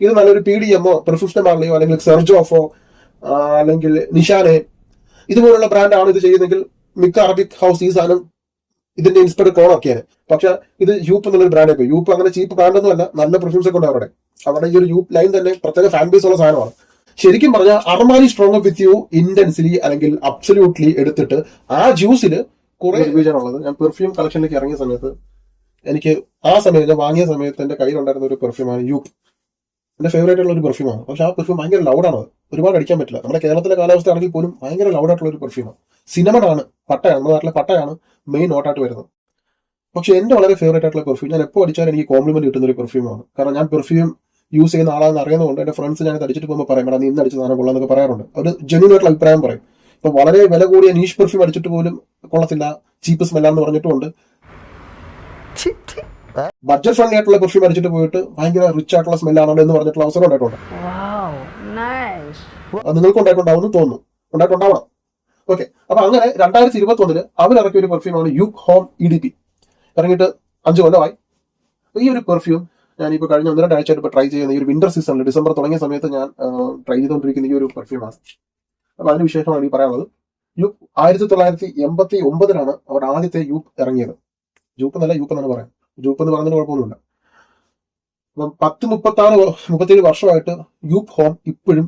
ഇത് നല്ലൊരു P D എമ്മോ പെർഫ്യൂഷൻ മാർലിയോ അല്ലെങ്കിൽ സെർജോഫോ അല്ലെങ്കിൽ നിഷാനെ. ഇതുപോലുള്ള ബ്രാൻഡാണ് ഇത് ചെയ്യുന്നതെങ്കിൽ മിക്ക അറബിക് ഹൗസ് ഈ സാധനം ഇതിന്റെ ഇൻസ്പെക്ടർ ക്ലോൺ ഒക്കെയാണ് പക്ഷെ ഇത് യൂപ്പ് എന്നുള്ളൊരു ബ്രാൻഡ് പോയി യൂപ്പ് അങ്ങനെ ചീപ്പ് ബ്രാൻഡ് ഒന്നും അല്ല നല്ല പെർഫ്യൂംസ് ഒക്കെ ഉണ്ട് അവിടെ ഈ ഒരു യൂപ്പ് ലൈൻ തന്നെ പ്രത്യേക ഫാൻ ബേസ് ഉള്ള സാധനമാണ്. ശരിക്കും പറഞ്ഞാൽ Armani strong with you intensely അല്ലെങ്കിൽ അബ്സല്യൂട്ട്ലി എടുത്തിട്ട് ആ ജ്യൂസിൽ കുറെ ഉള്ളത് ഞാൻ പെർഫ്യൂം കളക്ഷനിലേക്ക് ഇറങ്ങിയ സമയത്ത് എനിക്ക് ആ സമയത്ത് വാങ്ങിയ സമയത്ത് എന്റെ കയ്യിലുണ്ടായിരുന്ന ഒരു പെർഫ്യൂമാണ് യൂപ്പ് എന്റെ ഫേവറേറ്റ് ഉള്ള ഒരു പെർഫ്യൂമാണ് പക്ഷെ ആ പെർഫ്യൂം ഭയങ്കര ലൗഡാണ് ഒരുപാട് അടിക്കാൻ പറ്റില്ല. നമ്മുടെ കേരളത്തിലെ കാലാവസ്ഥ ആണെങ്കിൽ പോലും ഭയങ്കര ലൗഡായിട്ടുള്ള ഒരു പെർഫ്യൂമാണ് സിനിമയാണ് പട്ടയാണ്. നമ്മുടെ നാട്ടിലെ പട്ടയാണ് മെയിൻ നോട്ടായിട്ട് വരുന്നത്. പക്ഷെ എന്റെ വളരെ ഫേവറേറ്റ് ആയിട്ടുള്ള പെർഫ്യൂം ഞാൻ എപ്പോൾ അടിച്ചാലും എനിക്ക് കോംപ്ലിമെന്റ് കിട്ടുന്ന ഒരു പെർഫ്യൂമാണ് കാരണം ഞാൻ പെർഫ്യൂം യൂസ് ചെയ്യുന്ന ആളാണെന്ന് അറിയുന്നതുകൊണ്ട് എന്റെ ഫ്രണ്ട്സ് ഞാൻ അടിച്ചിട്ട് പോകുമ്പോൾ പറയും മേഡം നീ ഇന്ന് അടിച്ച സാധനം പറയാറുണ്ട്. അവർ ജെന്യൂൻ ആയിട്ടുള്ള അഭിപ്രായം പറയും. ഇപ്പം വളരെ വില കൂടിയ നീഷ് പെർഫ്യൂം അടിച്ചിട്ട് പോലും കൊള്ളത്തില്ല. ചീപ്പ് സ്മെല്ലാന്ന് പറഞ്ഞിട്ടുണ്ട് ബഡ്ജറ്റ് ഫ്രണ്ട്ലി ആയിട്ടുള്ള പെർഫ്യൂം അടിച്ചിട്ട് പോയിട്ട് ഭയങ്കര റിച്ച് ആയിട്ടുള്ള സ്മെല്ലാണ് എന്ന് പറഞ്ഞിട്ടുള്ള അവസരം ഉണ്ടായിട്ടുണ്ട്. അത് നിങ്ങൾക്ക് ഉണ്ടായിട്ടുണ്ടാവുമെന്ന് തോന്നുന്നു. ഉണ്ടായിട്ടുണ്ടാവണം. ഓക്കെ അപ്പൊ അങ്ങനെ രണ്ടായിരത്തി ഇരുപത്തി ഒന്നിൽ അവർ ഇറക്കിയ ഒരു പെർഫ്യൂമാണ് you Homme E D P ഇറങ്ങിയിട്ട് അഞ്ച് കൊല്ലമായി. അപ്പൊ ഈ ഒരു പെർഫ്യൂം ഞാനിപ്പോൾ കഴിഞ്ഞ ഒന്ന് രണ്ടാഴ്ചയായിട്ട് ഇപ്പൊ ട്രൈ ചെയ്യുന്ന ഈ ഒരു വിന്റർ സീസണിൽ ഡിസംബർ തുടങ്ങിയ സമയത്ത് ഞാൻ ട്രൈ ചെയ്തുകൊണ്ടിരിക്കുന്ന ഈ ഒരു പെർഫ്യൂമാണ് അപ്പൊ അതിന് വിശേഷമാണ് എനിക്ക് പറയാനുള്ളത്. യൂപ്പ് ആയിരത്തി തൊള്ളായിരത്തി എൺപത്തി ഒമ്പതിലാണ് അവർ ആദ്യത്തെ യൂപ്പ് ഇറങ്ങിയത്. യൂപ്പ് എന്നല്ല യൂപ്പ് എന്നാണ് പറയാം ജൂപ്പ് എന്ന് പറഞ്ഞതിന് കുഴപ്പമൊന്നുമില്ല. അപ്പം പത്ത് മുപ്പത്തി ആറ് മുപ്പത്തേഴ് വർഷമായിട്ട് ഗ്രൂപ്പ് ഹോം ഇപ്പോഴും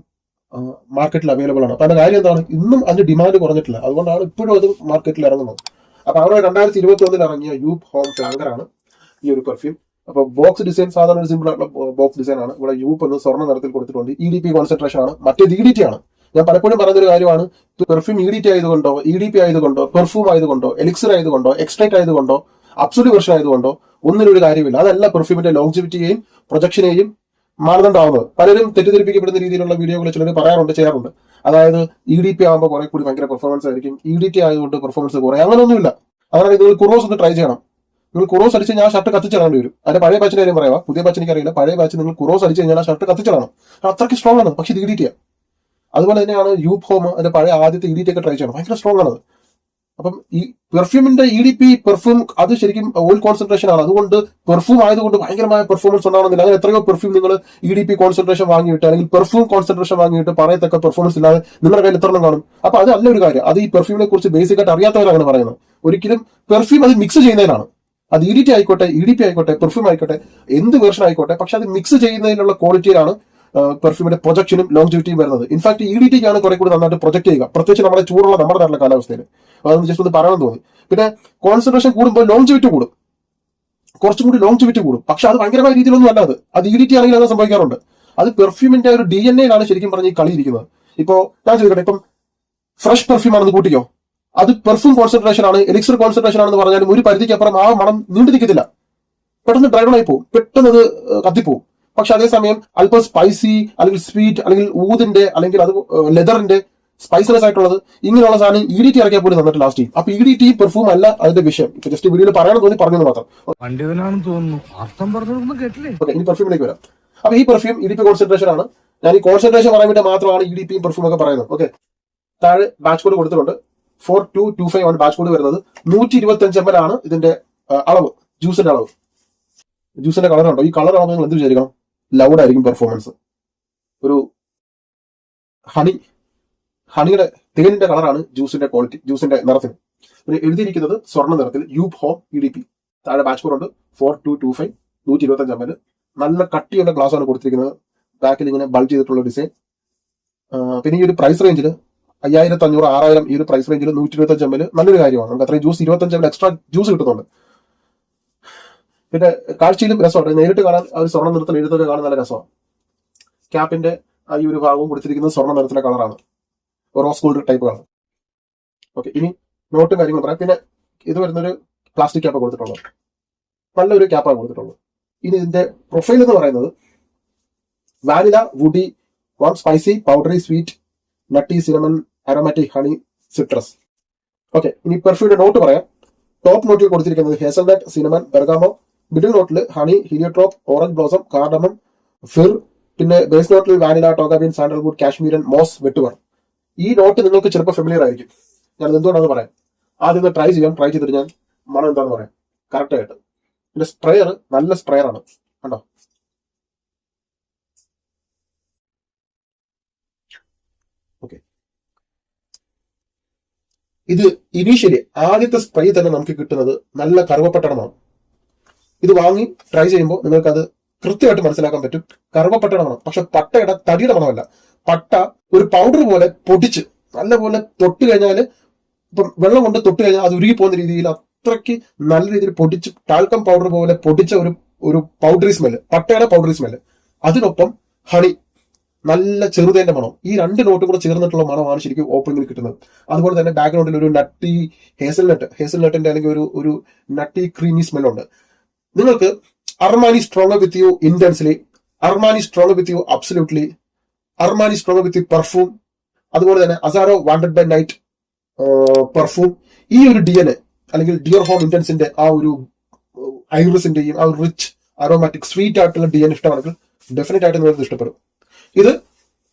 മാർക്കറ്റിൽ അവൈലബിൾ ആണ്. അപ്പം അതിന്റെ കാര്യം എന്താണ്? ഇന്നും അതിന് ഡിമാൻഡ് കുറഞ്ഞിട്ടില്ല. അതുകൊണ്ടാണ് ഇപ്പോഴും അത് മാർക്കറ്റിൽ ഇറങ്ങുന്നത്. അപ്പം അവിടെ രണ്ടായിരത്തി ഇരുപത്തി ഒന്നിൽ ഇറങ്ങിയ യൂപ്പ് ഹോം ആണ് ഈ ഒരു പെർഫ്യൂം അപ്പൊ ബോക്സ് ഡിസൈൻ സാധാരണ ഒരു സിമ്പിൾ ആയിട്ടുള്ള ബോക്സ് ഡിസൈൻ ആണ്. ഇവിടെ യൂപ്പ് എന്ന് സ്വർണ നിറത്തിൽ കൊടുത്തിട്ടുണ്ട്. ഇ ഡി പി കോൺസെൻട്രേഷൻ ആണ്. മറ്റേത് ഇ ഡി ടി ആണ്. ഞാൻ പലപ്പോഴും പറഞ്ഞൊരു കാര്യമാണ് പെർഫ്യൂം ഇ ഡി ടി ആയതുകൊണ്ടോ ഇ ഡി പി ആയതുകൊണ്ടോ പെർഫ്യൂം ആയതുകൊണ്ടോ എലിക്സർ ആയതുകൊണ്ടോ എക്സ്ട്രേറ്റ് ആയതുകൊണ്ടോ അബ്സുലി വെർഷൻ ആയതുകൊണ്ടോ ഒന്നിനും ഒരു കാര്യമില്ല. അതല്ല പെർഫ്യൂമിന്റെ ലോങ്ജിവിറ്റിയെയും പ്രൊജക്ഷനെയും മാനദണ്ഡമാവുന്നത്. പലരും തെറ്റിദ്ധരിപ്പിക്കപ്പെടുന്ന രീതിയിലുള്ള വീഡിയോകൾ ചിലർ പറയാറുണ്ട് ചെയ്യാറുണ്ട്. അതായത് ഇ ഡി പി ആകുമ്പോൾ കുറെ കൂടി ഭയങ്കര പെർഫോമൻസ് ആയിരിക്കും. ഇ ഡി ടി ആയതുകൊണ്ട് പെർഫോമൻസ് കുറേ. അങ്ങനെയൊന്നുമില്ല അതാണ് നിങ്ങൾ കുറോസ് ഒന്ന് ട്രൈ ചെയ്യണം. നിങ്ങൾ കുറോസ് അടിച്ച് ഞാൻ ഷർട്ട് കത്തിച്ചിടാണ്ട് വരും. അതിന്റെ പഴയ ബാച്ചിന്റെ കാര്യം പറയാം. പുതിയ ബാച്ച് എനിക്കറിയില്ല. പഴയ ബാച്ച് നിങ്ങൾ കുറോസ് അടിച്ച് കഴിഞ്ഞാൽ ഷർട്ട് കത്തിച്ചിടണം. അത്രയ്ക്ക് സ്ട്രോങ് ആണ്. പക്ഷേ ഇത് ഇ ഡി ടി അതുപോലെ തന്നെയാണ് യൂപ്പ് ഹോം അതിന്റെ പഴയ ആദ്യത്തെ ഇ ഡി ടി ഒക്കെ ട്രൈ ചെയ്യണം. ഭയങ്കര സ്ട്രോങ് ആണ്. അപ്പം ഈ പെർഫ്യൂമിന്റെ ഇ ഡി പി പെർഫ്യൂം അത് ശരിക്കും ഓയിൽ കോൺസെൻട്രേഷൻ ആണ്. അതുകൊണ്ട് പെർഫ്യൂം ആയതുകൊണ്ട് ഭയങ്കരമായ പെർഫോമൻസ് ഉണ്ടാവണമെന്നില്ല. അങ്ങനെ എത്രയോ പെർഫ്യൂം നിങ്ങൾ ഇ ഡി പി കോൺസെൻട്രേഷൻ വാങ്ങിയിട്ട് അല്ലെങ്കിൽ പെർഫ്യൂം കോൺസെൻട്രേഷൻ വാങ്ങിയിട്ട് പറയത്തക്ക പെർഫോമൻസ് ഇല്ലാതെ നിങ്ങളുടെ കയ്യിൽ എത്ര കാണും? അപ്പൊ അത് അല്ല ഒരു കാര്യം. അത് ഈ പെർഫ്യൂമിനെ കുറിച്ച് ബേസിക് ആയിട്ട് അറിയാത്തവരാണ് പറയുന്നത്. ഒരിക്കലും പെർഫ്യൂം അത് മിക്സ് ചെയ്യുന്നതിനാണ്. അത് ഇ ഡി ടി ആയിക്കോട്ടെ ഇ ഡി പി ആയിക്കോട്ടെ പെർഫ്യൂം ആയിക്കോട്ടെ എന്ത് വേർഷൻ ആയിക്കോട്ടെ പക്ഷെ അത് മിക്സ് ചെയ്യുന്നതിനുള്ള ക്വാളിറ്റിയിലാണ് പെർഫ്യൂമിന്റെ പ്രൊജക്ഷനും ലോങ്ജിവിറ്റിയും വരുന്നത്. ഇൻഫാക്ട് ഇ ഡി ടിക്കാണ് കുറെ കൂടി നന്നായിട്ട് പ്രൊജക്ട് ചെയ്യുക. പ്രത്യേകിച്ച് നമ്മുടെ ചൂടുള്ള നമ്മുടെ നാട്ടിലെ കാലാവസ്ഥയിൽ. അതൊന്ന് ജസ്റ്റ് ഒന്ന് പറയണം തോന്നി. പിന്നെ കോൺസെൻട്രേഷൻ കൂടുമ്പോൾ ലോങ്ജിവിറ്റി കൂടും. കുറച്ചും കൂടി ലോങ്ജിവിറ്റി കൂടും. പക്ഷെ അത് ഭയങ്കരമായ രീതിയിലൊന്നും അല്ല അത്. അത് ഇ ഡി ടി ആണെങ്കിൽ അത് സംഭവിക്കാറുണ്ട്. അത് പെർഫ്യൂമിന്റെ ഒരു ഡി എൻ എയിലാണ് ശരിക്കും പറഞ്ഞ് ഈ കളി ഇരിക്കുന്നത്. ഇപ്പോ ഞാൻ ചോദിക്കട്ടെ ഇപ്പം ഫ്രഷ് പെർഫ്യൂം ആണെന്ന് കൂട്ടിക്കോ? അത് പെർഫ്യൂം കോൺസെൻട്രേഷൻ ആണ് എലിക്സർ കോൺസെൻട്രേഷൻ ആണെന്ന് പറഞ്ഞാലും ഒരു പരിധിക്കപ്പുറം ആ മണം നീണ്ടു നിൽക്കത്തില്ല പെട്ടെന്ന് ഡ്രൈവൺ ആയി പോകും പെട്ടെന്ന് അത് കത്തിപ്പോവും. പക്ഷെ അതേസമയം അല്പം സ്പൈസി അല്ലെങ്കിൽ സ്വീറ്റ് അല്ലെങ്കിൽ ഊതിന്റെ അല്ലെങ്കിൽ അത് ലെതറിന്റെ സ്പൈസസ് ആയിട്ടുള്ളത് ഇങ്ങനെയുള്ള സാധനം ഇ ഡി ടി ഇറക്കിയാൽ പോലും തന്നിട്ട് ലാസ്റ്റ് ചെയ്യും അപ്പൊ ഇ ഡി ടി പെർഫ്യൂം അല്ല അതിന്റെ വിഷയം. ജസ്റ്റ് വീഡിയോയിൽ പറയാൻ തോന്നി പറഞ്ഞത് മാത്രം. ഓക്കെ ഇനി പെർഫ്യൂമിലേക്ക് വരാം. അപ്പൊ ഈ perfume E D P concentration ആണ്. ഞാൻ ഈ കോൺസെൻട്രേഷൻ പറയാൻ വേണ്ടി മാത്രമാണ് ഇ ഡി പിയും പെർഫ്യൂം ഒക്കെ പറയുന്നത്. ഓക്കെ. താഴെ ബാച്ച് കോഡ് കൊടുത്തിട്ടുണ്ട്. ഫോർ ടു ടു ഫൈവ് ആണ് ബാച്ച് കോഡ് വരുന്നത്. നൂറ്റി ഇരുപത്തി അഞ്ച് എം എൽ ആണ് ഇതിന്റെ അളവ് ജ്യൂസിന്റെ അളവ്. ജ്യൂസിന്റെ കളർ ഉണ്ടോ? ഈ കളർ ആവുമ്പോൾ നിങ്ങൾ എന്ത് വിചാരിക്കണം? ലൗഡ് ആയിരിക്കും പെർഫോമൻസ് ഒരു ഹണി ഹണിയുടെ തേനിന്റെ കളറാണ് ജ്യൂസിന്റെ ക്വാളിറ്റി ജ്യൂസിന്റെ നിറത്തിൽ. പിന്നെ എഴുതിയിരിക്കുന്നത് സ്വർണ നിറത്തിൽ you Homme E D P താഴെ ബാച്ച് കോഡ് ഉണ്ട്. ഫോർ ടു ടു ഫൈവ് നൂറ്റി ഇരുപത്തി അഞ്ച് എം നല്ല കട്ടിയുള്ള ഗ്ലാസ് ആണ് കൊടുത്തിരിക്കുന്നത്. ബാക്കിൽ ഇങ്ങനെ ബൾജ് ചെയ്തിട്ടുള്ള ഡിസൈൻ പിന്നെ ഈ ഒരു പ്രൈസ് റേഞ്ചിൽ അയ്യായിരത്തി അഞ്ഞൂറ് ആറായിരം ഈ ഒരു പ്രൈസ് റേഞ്ചിൽ നൂറ്റി ഇരുപത്തി അഞ്ച് എം എൽ നല്ലൊരു കാര്യമാണ്. നമുക്ക് അത്രയും ജ്യൂസ് ഇരുപത്തഞ്ച് എം എൽ എക്സ്ട്രാ ജ്യൂസ് കിട്ടുന്നുണ്ട്. പിന്നെ കാഴ്ചയിലും രസമാണ് നേരിട്ട് കാണാൻ ആ ഒരു സ്വർണ നിറത്തിൽ എഴുത്തൊക്കെ കാണാൻ നല്ല രസമാണ്. ക്യാപ്പിന്റെ ആ ഈ ഒരു ഭാഗവും കൊടുത്തിരിക്കുന്നത് സ്വർണ നിറത്തിലെ കളറാണ്. Rose gold type colour. Okay ഇനി നോട്ടും കാര്യങ്ങളും പറയാം. പിന്നെ ഇത് വരുന്നൊരു പ്ലാസ്റ്റിക് ക്യാപ്പ് കൊടുത്തിട്ടുള്ളത്. നല്ലൊരു ക്യാപ്പാണ് കൊടുത്തിട്ടുള്ളത്. ഇനി ഇതിന്റെ പ്രൊഫൈൽ എന്ന് പറയുന്നത് vanilla woody warm spicy powdery sweet nutty cinnamon aromatic honey citrus. Okay ഇനി പെർഫ്യൂമിന്റെ നോട്ട് പറയാം. ടോപ്പ് നോട്ടിൽ കൊടുത്തിരിക്കുന്നത് ഹേസൽനട്ട് സിനമൻ ബെർഗാമോ മിഡിൽ നോട്ടിൽ honey heliotrope orange blossom cardamom fir പിന്നെ ബേസ് നോട്ടിൽ vanilla tonka bean sandalwood cashmeran moss vetiver. ഈ note നിങ്ങൾക്ക് ചിലപ്പോൾ ഫെമിലിയർ ആയിരിക്കും. ഞാൻ എന്തുകൊണ്ടാണെന്ന് പറയാം? ആദ്യം ഒന്ന് ട്രൈ ചെയ്യാം. ട്രൈ ചെയ്തിട്ട് ഞാൻ മണം എന്താണെന്ന് പറയാം. കറക്റ്റ് ആയിട്ട്. പിന്നെ സ്പ്രെയർ നല്ല സ്പ്രെയർ ആണ്. കണ്ടോ? ഓക്കെ ഇത് ഇനീഷ്യലി ആദ്യത്തെ സ്പ്രേ തന്നെ നമുക്ക് കിട്ടുന്നത് നല്ല കറുവപ്പട്ടണമാണ് ഇത് വാങ്ങി ട്രൈ ചെയ്യുമ്പോൾ നിങ്ങൾക്ക് അത് കൃത്യമായിട്ട് മനസ്സിലാക്കാൻ പറ്റും. കറുവപ്പട്ടയുടെ മണം. പക്ഷെ പട്ടയുടെ തടിയുടെ മണമല്ല. പട്ട ഒരു പൗഡർ പോലെ പൊടിച്ച് നല്ലപോലെ തൊട്ട് കഴിഞ്ഞാൽ ഇപ്പം വെള്ളം കൊണ്ട് തൊട്ട് കഴിഞ്ഞാൽ അത് ഉരുകി പോകുന്ന രീതിയിൽ അത്രയ്ക്ക് നല്ല രീതിയിൽ പൊടിച്ച് ടാൽക്കം പൗഡർ പോലെ പൊടിച്ച ഒരു ഒരു പൗഡറി സ്മെൽ പട്ടയുടെ പൗഡറി സ്മെൽ അതിനൊപ്പം ഹണി നല്ല ചെറുതേന്റെ മണം. ഈ രണ്ട് നോട്ടും കൂടെ ചേർന്നിട്ടുള്ള മണമാണ് ശരിക്കും ഓപ്പണിംഗിൽ കിട്ടുന്നത്. അതുപോലെ തന്നെ ബാക്ക്ഗ്രൗണ്ടിൽ ഒരു നട്ടി ഹേസൽ നട്ട് ഹേസൽ നട്ടിന്റെ അല്ലെങ്കിൽ ഒരു ഒരു നട്ടി ക്രീമി സ്മെല്ലുണ്ട് നിങ്ങൾക്ക് Armani strong with you intensely Armani strong with you absolutely Armani strong with you perfume അതുപോലെ തന്നെ Azzaro wanted by night perfume ഈ ഒരു ഡി എൻ എ അല്ലെങ്കിൽ ഡിയർ ഹോം ഇന്റൻസിന്റെ ആ ഒരു ഐറിസിന്റെയും ആ ഒരു റിച്ച് അറോമാറ്റിക് സ്വീറ്റ് ആയിട്ടുള്ള ഡി എൻ ഇഷ്ടമാണെങ്കിൽ ഡെഫിനറ്റ് ആയിട്ട് നിങ്ങൾക്ക് ഇഷ്ടപ്പെടും. ഇത്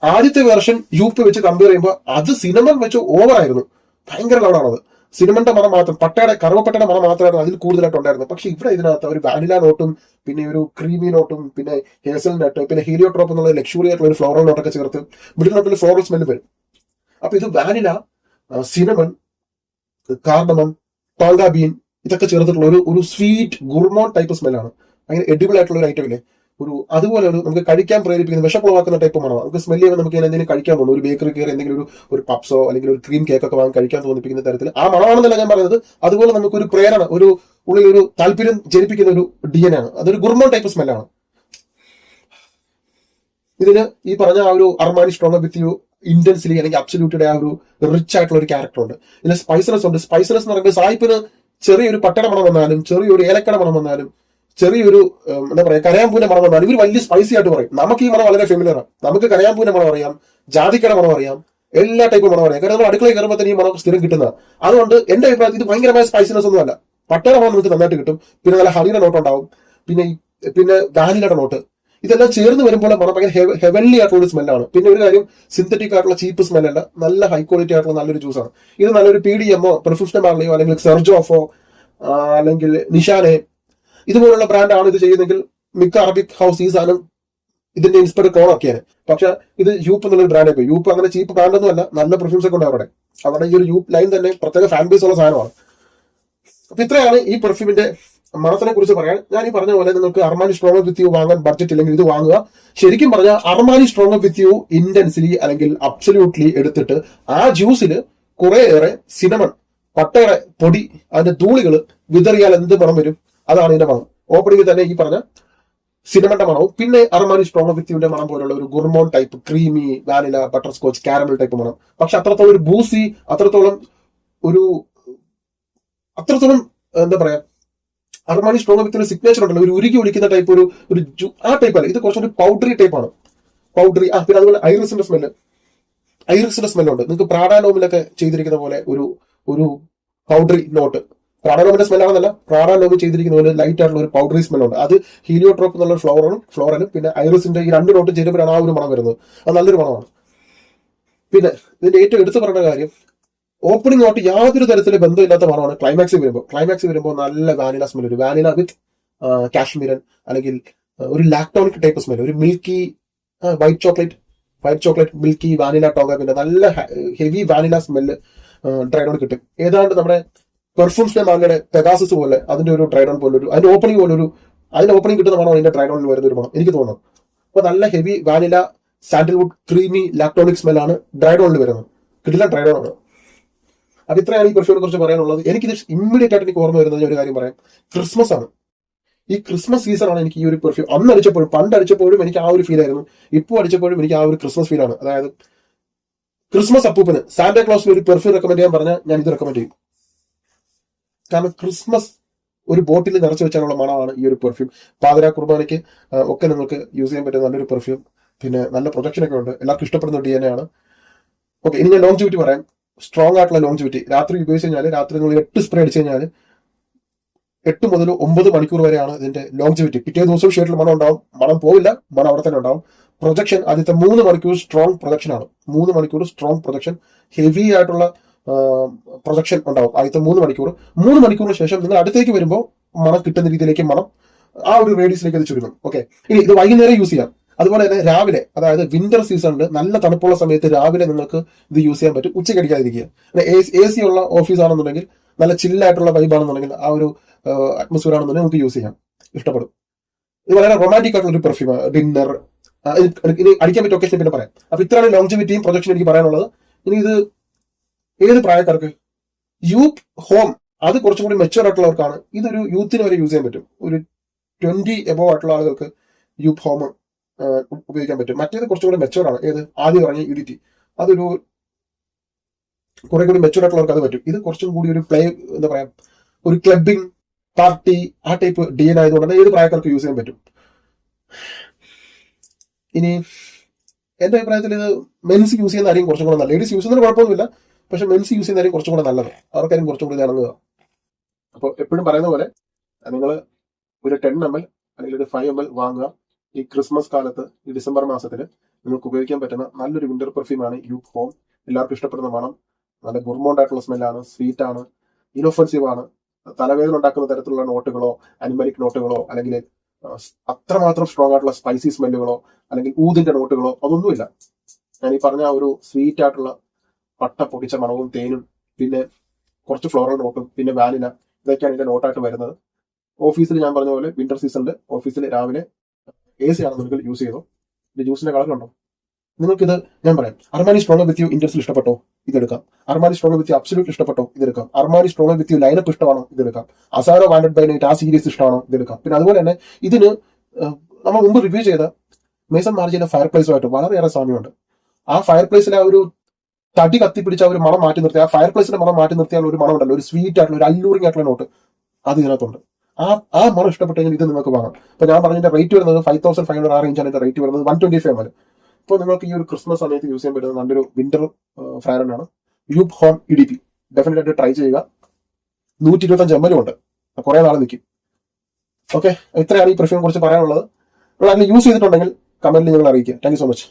ആദ്യത്തെ വെർഷൻ യു പി വെച്ച് കമ്പയർ ചെയ്യുമ്പോൾ അത് സിനിമ വെച്ച് ഓവർ ആയിരുന്നു. ഭയങ്കര ലൗഡാണത് സിനിമന്റെ മണം മാത്രം പട്ടയുടെ കറുവപ്പട്ടയുടെ മണം മാത്രമായിരുന്നു അതിൽ കൂടുതലായിട്ട് ഉണ്ടായിരുന്നത്. പക്ഷെ ഇവിടെ ഇതിനകത്ത് ഒരു വാനില നോട്ടും പിന്നെ ഒരു ക്രീമി നോട്ടും പിന്നെ ഹേസൽ നട്ട് പിന്നെ ഹീലിയോട്രോപ്പ് എന്നുള്ള ലക്ഷറി ആയിട്ടുള്ള ഒരു ഫ്ലോറൽ നോട്ടൊക്കെ ചേർത്ത് മിഡിൽ നോട്ടിൽ ഫ്ലോറൽ സ്മെല്ല് വരും. അപ്പൊ ഇത് vanilla cinnamon cardamom tonka bean ഇതൊക്കെ ചേർത്തിട്ടുള്ള ഒരു ഒരു സ്വീറ്റ് ഗുർമോൺ ടൈപ്പ് സ്മെല്ലാണ് അങ്ങനെ എഡിബിൾ ആയിട്ടുള്ള ഒരു ഐറ്റം ഇല്ലേ? ഒരു അതുപോലെ ഒരു നമുക്ക് കഴിക്കാൻ പ്രേരിപ്പിക്കുന്ന വിഷപ്പുളവാക്കുന്ന ടൈപ്പ് മണമാണ് നമുക്ക് സ്മെൽ ചെയ്യുമ്പോൾ നമുക്ക് എന്തെങ്കിലും കഴിക്കാൻ തോന്നും. ഒരു ബേക്കറി കയറി എന്തെങ്കിലും ഒരു ഒരു പപ്സോ അല്ലെങ്കിൽ ഒരു ക്രീം കേക്ക് ഒക്കെ വാങ്ങി കഴിക്കാൻ തോന്നിപ്പിക്കുന്ന തരത്തിൽ ആ മണമാണെന്നല്ല ഞാൻ പറയുന്നത്. അതുപോലെ നമുക്ക് ഒരു പ്രേരണ ഒരു ഉള്ളിൽ ഒരു താല്പര്യം ജനിപ്പിക്കുന്ന ഒരു ഡി എൻ ആണ്. അതൊരു ഗുർമോൺ ടൈപ്പ് സ്മെല്ലാണ് ഇതിന് ഈ പറഞ്ഞ ആ ഒരു Armani strong with you intensely അല്ലെങ്കിൽ അബ്സല്യൂട്ടിയുടെ ആ ഒരു റിച്ച് ആയിട്ടുള്ള ഒരു ക്യാരക്ടർ ഉണ്ട്. ഇതിന് സ്പൈസനസ് ഉണ്ട്. സ്പൈസനസ് എന്ന് പറയുമ്പോൾ സായിപ്പിന് ചെറിയൊരു പട്ടണ മണം വന്നാലും ചെറിയൊരു ഏലക്കട മണം വന്നാലും ചെറിയൊരു എന്താ പറയാ കരയാമ്പൂവിന്റെ മണം എന്നാണ് ഇവർ വലിയ സ്പൈസി ആയിട്ട് പറയും. നമുക്ക് ഈ മണം വളരെ ഫെമിലർ ആണ്. നമുക്ക് കരയാമ്പൂവിന്റെ മണം അറിയാം ജാതിക്കയുടെ മണം അറിയാം എല്ലാ ടൈപ്പ് മണം അറിയാം. കാരണം നമ്മൾ അടുക്കളയിൽ കയറുമ്പോൾ തന്നെ ഈ മണം സ്ഥിരം കിട്ടുന്ന അതുകൊണ്ട് എന്റെ അഭിപ്രായത്തിൽ ഇത് ഭയങ്കരമായ സ്പൈസിനെസ് ഒന്നും അല്ല പട്ടയുടെ മണം നമുക്ക് നന്നായിട്ട് കിട്ടും. പിന്നെ നല്ല ഹണിയുടെ നോട്ട് ഉണ്ടാവും. പിന്നെ പിന്നെ ഗാനിലയുടെ നോട്ട് ഇതെല്ലാം ചേർന്ന് വരുമ്പോൾ മണം ഭയങ്കര ഹെവൻലി ആയിട്ടുള്ള സ്മെല്ലാണ് പിന്നെ ഒരു കാര്യം സിന്തറ്റിക് ആയിട്ടുള്ള ചീപ്പ് സ്മെല്ലല്ല നല്ല ഹൈ ക്വാളിറ്റി ആയിട്ടുള്ള നല്ലൊരു ജ്യൂസാണ് ഇത് നല്ലൊരു പി ഡി എമ്മോ പ്രൊഫഷണൽ ആണെങ്കിലോ അല്ലെങ്കിൽ സെർജോഫോ അല്ലെങ്കിൽ നിഷാനെ ഇതുപോലുള്ള ബ്രാൻഡാണ് ഇത് ചെയ്യുന്നതെങ്കിൽ മിക്ക അറബിക് ഹൗസ് ഈ സാധനം ഇതിന്റെ ഇൻസ്പയർഡ് ക്ലോൺ ഒക്കെയാണ് പക്ഷെ ഇത് യൂപ്പ് എന്നുള്ള ബ്രാൻഡ് പോയി യൂപ്പ് അങ്ങനെ ചീപ്പ് ബ്രാൻഡ് ഒന്നും അല്ല. നല്ല പെർഫ്യൂംസ് ഒക്കെ ഉണ്ട് അവിടെ. അവിടെ ഈ ഒരു യൂപ്പ് ലൈൻ തന്നെ പ്രത്യേക ഫാൻ ബേസ് ഉള്ള സാധനമാണ്. അപ്പൊ ഇത്രയാണ് ഈ പെർഫ്യൂമിന്റെ മണത്തിനെ കുറിച്ച് പറയാൻ. ഞാൻ ഈ പറഞ്ഞ പോലെ നിങ്ങൾക്ക് അർമാനി സ്ട്രോങ് വിത്ത് യു വാങ്ങാൻ ബഡ്ജറ്റ് ഇല്ലെങ്കിൽ ഇത് വാങ്ങുക. ശരിക്കും പറഞ്ഞാൽ Armani strong with you intensely അല്ലെങ്കിൽ അബ്സല്യൂട്ട്ലി എടുത്തിട്ട് ആ ജ്യൂസിൽ കുറേയേറെ സിനമൺ പട്ടയുടെ പൊടി അതിന്റെ ധൂളികൾ വിതറിയാൽ എന്ത് മണം വരും? അതാണ് ഇതിന്റെ മണം. ഓപ്പണിംഗ് തന്നെ ഈ പറഞ്ഞ സിനമന്റെ മണവും പിന്നെ അർമാനി സ്ട്രോങ് വ്യക്തിയുടെ മണം പോലുള്ള ഒരു gourmand type creamy vanilla butterscotch caramel type മണം. പക്ഷെ അത്രത്തോളം ഒരു ബൂസി അത്രത്തോളം ഒരു അത്രത്തോളം എന്താ പറയാ അർമാനി സ്ട്രോങ് വ്യക്തിയുടെ സിഗ്നേച്ചർ ഉണ്ടല്ലോ ഒരു ഉരുകി ഒലിക്കുന്ന ടൈപ്പ് ഒരു ഒരു ആ ടൈപ്പ് അല്ല ഇത് കുറച്ചൊരു പൗഡറി ടൈപ്പ് ആണ്. പൗഡറി ആ പിന്നെ അതുപോലെ ഐറിസിന്റെ സ്മെല്ല് ഐറിസിന്റെ സ്മെല്ലുണ്ട് നിങ്ങൾക്ക് പ്രാഡാലോമിലൊക്കെ ചെയ്തിരിക്കുന്ന പോലെ ഒരു ഒരു പൗഡറി നോട്ട് പ്രാഡാലോമിന്റെ സ്മെല്ലാണെന്നല്ല പ്രാഡാലോമി ചെയ്തിരിക്കുന്ന ഒരു ലൈറ്റ് ആയിട്ടുള്ള ഒരു പൗഡറി സ്മെല്ലുണ്ട് അത് ഹീലിയോട്രോപ്പ് എന്നുള്ള ഫ്ലോറും ഫ്ലോറനും പിന്നെ ഐറിസിന്റെ ഈ രണ്ട് നോട്ട് ചേരുമ്പോഴാണ് ആ ഒരു മണം വരുന്നത്. അത് നല്ലൊരു മണമാണ്. പിന്നെ ഇതിന്റെ ഏറ്റവും എടുത്തു പറഞ്ഞ കാര്യം ഓപ്പണിംഗ് നോട്ട് യാതൊരു തരത്തിലും ബന്ധമില്ലാത്ത മണമാണ് ക്ലൈമാക്സ് വരുമ്പോൾ. ക്ലൈമാക്സ് വരുമ്പോൾ നല്ല വാനില സ്മെൽ ഒരു വാനില വിത്ത് കാശ്മീരൻ അല്ലെങ്കിൽ ഒരു ലാക്ടോണിക് ടൈപ്പ് സ്മെൽ ഒരു milky white chocolate white chocolate milky vanilla tonka പിന്നെ നല്ല ഹെവി വാനില സ്മെല്ല് ഡ്രൈനോട് കിട്ടും. ഏതാണ്ട് നമ്മുടെ പെർഫ്യൂംസിന്റെ മാങ്ങയുടെ പെഗാസസ് പോലെ അതിന്റെ ഒരു ഡ്രൈഡോൺ പോലെ ഒരു അതിന്റെ ഓപ്പണിംഗ് പോലെ ഒരു അതിന്റെ ഓപ്പണിംഗ് കിട്ടുന്ന മണം അതിന്റെ ഡ്രൈഡോണിൽ വരുന്ന ഒരു മണം എനിക്ക് തോന്നുന്നു. അപ്പൊ നല്ല heavy vanilla sandalwood creamy lactonic ആണ് ഡ്രൈഡോണിൽ വരുന്നത്. കിട്ടില്ല ഡ്രൈഡോൺ ആണ്. അപ്പൊ ഇത്രയാണ് ഈ പെർഫ്യൂമിനെ കുറിച്ച് പറയാനുള്ളത്. എനിക്കിത് ഇമ്മീഡിയറ്റ് ആയിട്ട് എനിക്ക് ഓർമ്മ വരുന്നത് ഒരു കാര്യം പറയാം. ക്രിസ്മസ് ആണ്. ഈ ക്രിസ്മസ് സീസൺ ആണ് എനിക്ക് ഈ ഒരു പെർഫ്യൂം അന്ന് അടിച്ചപ്പോഴും പണ്ട് അടിച്ചപ്പോഴും എനിക്ക് ആ ഒരു ഫീൽ ആയിരുന്നു. ഇപ്പോൾ അടിച്ചപ്പോഴും എനിക്ക് ആ ഒരു ക്രിസ്മസ് ഫീൽ ആണ്. അതായത് ക്രിസ്മസ് അപ്പൂപ്പന് സാന്റാ ക്ലോസിന് ഒരു പെർഫ്യൂം റെക്കമെൻഡ് ചെയ്യാൻ പറഞ്ഞാൽ ഞാൻ ഇത് റെക്കമെൻഡ് ചെയ്യും. കാരണം ക്രിസ്മസ് ഒരു ബോട്ടിൽ നിറച്ചു വെച്ചാലുള്ള മണമാണ് ഈ ഒരു പെർഫ്യൂം പാതിര കുർബാനയ്ക്ക് ഒക്കെ നിങ്ങൾക്ക് യൂസ് ചെയ്യാൻ പറ്റുന്ന നല്ലൊരു പെർഫ്യൂം പിന്നെ നല്ല പ്രൊജക്ഷൻ ഒക്കെ ഉണ്ട്. എല്ലാവർക്കും ഇഷ്ടപ്പെടുന്ന ഡി ആണ്. ഓക്കെ ഇനി ഞാൻ ലോങ്ജിവിറ്റി പറയാം. സ്ട്രോങ് ആയിട്ടുള്ള ലോങ്ജിവിറ്റി രാത്രി ഉപയോഗിച്ച് കഴിഞ്ഞാൽ രാത്രി നിങ്ങൾ എട്ട് സ്പ്രേ അടിച്ചു കഴിഞ്ഞാൽ എട്ട് മുതൽ ഒമ്പത് മണിക്കൂർ വരെയാണ് ഇതിന്റെ ലോങ്ജിവിറ്റി പിറ്റേ ദിവസവും ഷേഡിൽ മണം ഉണ്ടാവും. മണം പോവില്ല മണം അവിടെ തന്നെ ഉണ്ടാവും. പ്രൊജക്ഷൻ ആദ്യത്തെ മൂന്ന് മണിക്കൂർ സ്ട്രോങ് പ്രൊജക്ഷൻ ആണ്. മൂന്ന് മണിക്കൂർ സ്ട്രോങ് പ്രൊജക്ഷൻ ഹെവി ആയിട്ടുള്ള പ്രൊജക്ഷൻ ഉണ്ടാവും. ആദ്യത്തെ മൂന്ന് മണിക്കൂർ. മൂന്ന് മണിക്കൂറിന് ശേഷം നിങ്ങൾ അടുത്തേക്ക് വരുമ്പോൾ മണം കിട്ടുന്ന രീതിയിലേക്ക് മണം ആ ഒരു റേഡിയസിലേക്ക് അത് ചുരുങ്ങും. ഓക്കെ ഇനി ഇത് വൈകുന്നേരം യൂസ് ചെയ്യാം. അതുപോലെ തന്നെ രാവിലെ അതായത് വിന്റർ സീസണിൽ നല്ല തണുപ്പുള്ള സമയത്ത് രാവിലെ നിങ്ങൾക്ക് ഇത് യൂസ് ചെയ്യാൻ പറ്റും. ഉച്ചയ്ക്ക് അടിക്കാതിരിക്കുക എ സി ഉള്ള ഓഫീസ് ആണെന്നുണ്ടെങ്കിൽ നല്ല ചില്ലായിട്ടുള്ള വൈബാണെന്നുണ്ടെങ്കിൽ ആ ഒരു അറ്റ്മോസ്ഫിയർ ആണെന്നുണ്ടെങ്കിൽ നമുക്ക് യൂസ് ചെയ്യാം. ഇഷ്ടപ്പെടും. ഇത് വളരെ റൊമാന്റിക് ആയിട്ടുള്ള ഒരു പെർഫ്യൂം ഡിന്നർ ഇനി അടിക്കാൻ പറ്റിയ ഒക്കേഷൻ പിന്നെ പറയാം. അപ്പൊ ഇത്രയാണ് ലോങ്ജിവിറ്റിയും പ്രൊജക്ഷൻ എനിക്ക് പറയാനുള്ളത്. ഇനി ഇത് ഏത് പ്രായക്കാർക്ക്? യൂത്ത് ഹോം അത് കുറച്ചും കൂടി മെച്ചുവർ ആയിട്ടുള്ളവർക്കാണ്. ഇതൊരു യൂത്തിന് വരെ യൂസ് ചെയ്യാൻ പറ്റും. ഒരു ട്വന്റി എബോ ആയിട്ടുള്ള ആളുകൾക്ക് യൂത്ത് ഹോം ഉപയോഗിക്കാൻ പറ്റും. മറ്റേത് കുറച്ചും കൂടി മെച്ചുവർ ആണ്. ഏത്? ആദ്യം പറഞ്ഞ യുഡിറ്റി അതൊരു കുറെ കൂടി മെച്ചുവർ ആയിട്ടുള്ളവർക്ക് അത് പറ്റും. ഇത് കുറച്ചും കൂടി ഒരു പ്ലേ എന്താ പറയാ ഒരു ക്ലബിംഗ് പാർട്ടി ആ ടൈപ്പ് ഡി എൻ ആയതുകൊണ്ട് തന്നെ ഏത് പ്രായക്കാർക്ക് യൂസ് ചെയ്യാൻ പറ്റും? ഇനി എന്റെ അഭിപ്രായത്തിൽ ഇത് മെൻസ് യൂസ് ചെയ്യുന്ന ആരെയും കുറച്ചും കൂടെ നല്ല ലേഡീസ് യൂസ് ചെയ്യുന്നതിന് കുഴപ്പമൊന്നുമില്ല. പക്ഷെ മെൻസ് യൂസ് ചെയ്യുന്ന ആരെയും കുറച്ചും കൂടെ നല്ലത്. അവർക്കാരും കുറച്ചും കൂടി ഇറങ്ങുക അപ്പോൾ എപ്പോഴും പറയുന്ന പോലെ നിങ്ങൾ ഒരു ടെൻ എം എൽ അല്ലെങ്കിൽ ഒരു ഫൈവ് എം എൽ വാങ്ങുക. ഈ ക്രിസ്മസ് കാലത്ത് ഈ ഡിസംബർ മാസത്തിൽ നിങ്ങൾക്ക് ഉപയോഗിക്കാൻ പറ്റുന്ന നല്ലൊരു വിന്റർ പെർഫ്യൂമാണ് യു ഹോം എല്ലാവർക്കും ഇഷ്ടപ്പെടുന്ന മണം നല്ല ഗുർമോണ്ട് ആയിട്ടുള്ള സ്മെല്ലാണ് സ്വീറ്റ് ആണ് ഇനോഫൻസീവ് ആണ്. തലവേദന ഉണ്ടാക്കുന്ന തരത്തിലുള്ള നോട്ടുകളോ അനിമലിക് നോട്ടുകളോ അല്ലെങ്കിൽ അത്രമാത്രം സ്ട്രോങ് ആയിട്ടുള്ള സ്പൈസി സ്മെല്ലുകളോ അല്ലെങ്കിൽ ഊതിന്റെ നോട്ടുകളോ അതൊന്നുമില്ല. ഞാൻ ഈ പറഞ്ഞ ഒരു സ്വീറ്റ് ആയിട്ടുള്ള പട്ട പൊടിച്ച മണവും തേനും പിന്നെ കുറച്ച് ഫ്ലോറൽ നോട്ടും പിന്നെ വാനില ഇതൊക്കെയാണ് ഇതിന്റെ നോട്ടായിട്ട് വരുന്നത്. ഓഫീസിൽ ഞാൻ പറഞ്ഞ പോലെ വിന്റർ സീസണിൽ ഓഫീസിൽ രാവിലെ എ സി ആണ് നിങ്ങൾക്ക് യൂസ് ചെയ്തോ? ഇത് ജ്യൂസിന്റെ കളറുണ്ടോ നിങ്ങൾക്കിത് ഞാൻ പറയാം. അർമാനി സ്ട്രോങ് വിത്ത് യു ഇൻഡസ്ട്രിയിൽ ഇഷ്ടപ്പെട്ടോ? ഇതെടുക്കാം. അർമാനി സ്ട്രോങ് വിത്ത് അബ്സല്യൂട്ട് ഇഷ്ടപ്പെട്ടോ? ഇതെടുക്കാം. അർമാനി സ്ട്രോങ് വിത്ത് ലൈനപ്പ് ഇഷ്ടമാണോ? ഇതെടുക്കാം. അസാരോ വാൻഡഡ് ബൈ നൈറ്റ് ആ സീരീസ് ഇഷ്ടമാണോ? ഇതെടുക്കാം. പിന്നെ അതുപോലെ തന്നെ ഇതിന് നമ്മൾ മുമ്പ് റിവ്യൂ ചെയ്ത മേസൺ മാർജിന്റെ ഫയർ പ്ലേസുമായിട്ട് വളരെയേറെ സാമ്യമുണ്ട്. ആ ഫയർ പ്ലേസിലെ ആ ഒരു തടി കത്തിപ്പിടിച്ച ഒരു മണം മാറ്റി നിർത്തി ആ ഫയർ പ്ലേസിന്റെ മണം മാറ്റി നിർത്തിയാൽ ഒരു മണം ഉണ്ടല്ലോ ഒരു സ്വീറ്റ് ആയിട്ടുള്ള ഒരു അല്ലൂറിംഗ് ആയിട്ടുള്ള നോട്ട് അത് ഇതിനകത്തുണ്ട്. ആ ആ മണം ഇഷ്ടപ്പെട്ടെങ്കിൽ ഇത് നിങ്ങൾക്ക് വാങ്ങാം. ഇപ്പൊ ഞാൻ പറഞ്ഞതിന്റെ റേറ്റ് വരുന്നത് ഫൈവ് തൗസൻഡ് ഫൈവ് ഹൺഡ്രഡ് ആ റേഞ്ചാണ് ഇതിന്റെ റേറ്റ് വരുന്നത് വൺ ട്വന്റി ഫൈവ് ആണ്. ഇപ്പോൾ നിങ്ങൾക്ക് ഈ ഒരു ക്രിസ്മസ് സമയത്ത് യൂസ് ചെയ്യാൻ പറ്റുന്ന നല്ലൊരു വിന്റർ ഫ്രാഗ്രൻ യൂബ് home E D P definite ആയിട്ട് ട്രൈ ചെയ്യുക. നൂറ്റി ഇരുപത്തഞ്ച് എം എല്ലും ഉണ്ട്. കുറെ നാൾ നിൽക്കും ഓക്കെ ഇത്രയാണ് ഈ പെർഫ്യൂം കുറിച്ച് പറയാനുള്ളത്. നിങ്ങൾ യൂസ് ചെയ്തിട്ടുണ്ടെങ്കിൽ കമന്റിൽ നിങ്ങൾ അറിയിക്കുക. Thank so much